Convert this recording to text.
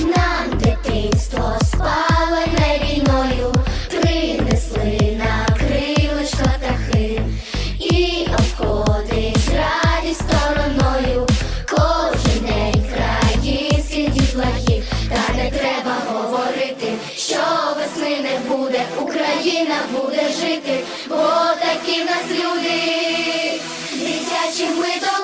Нам дитинство спалене війною, принесли на крилечко тахи, і обходить радість стороною. Кожен день українських дітлахів, та не треба говорити, що весни не буде, Україна буде жити, бо такі в нас люди. дитячим ми до...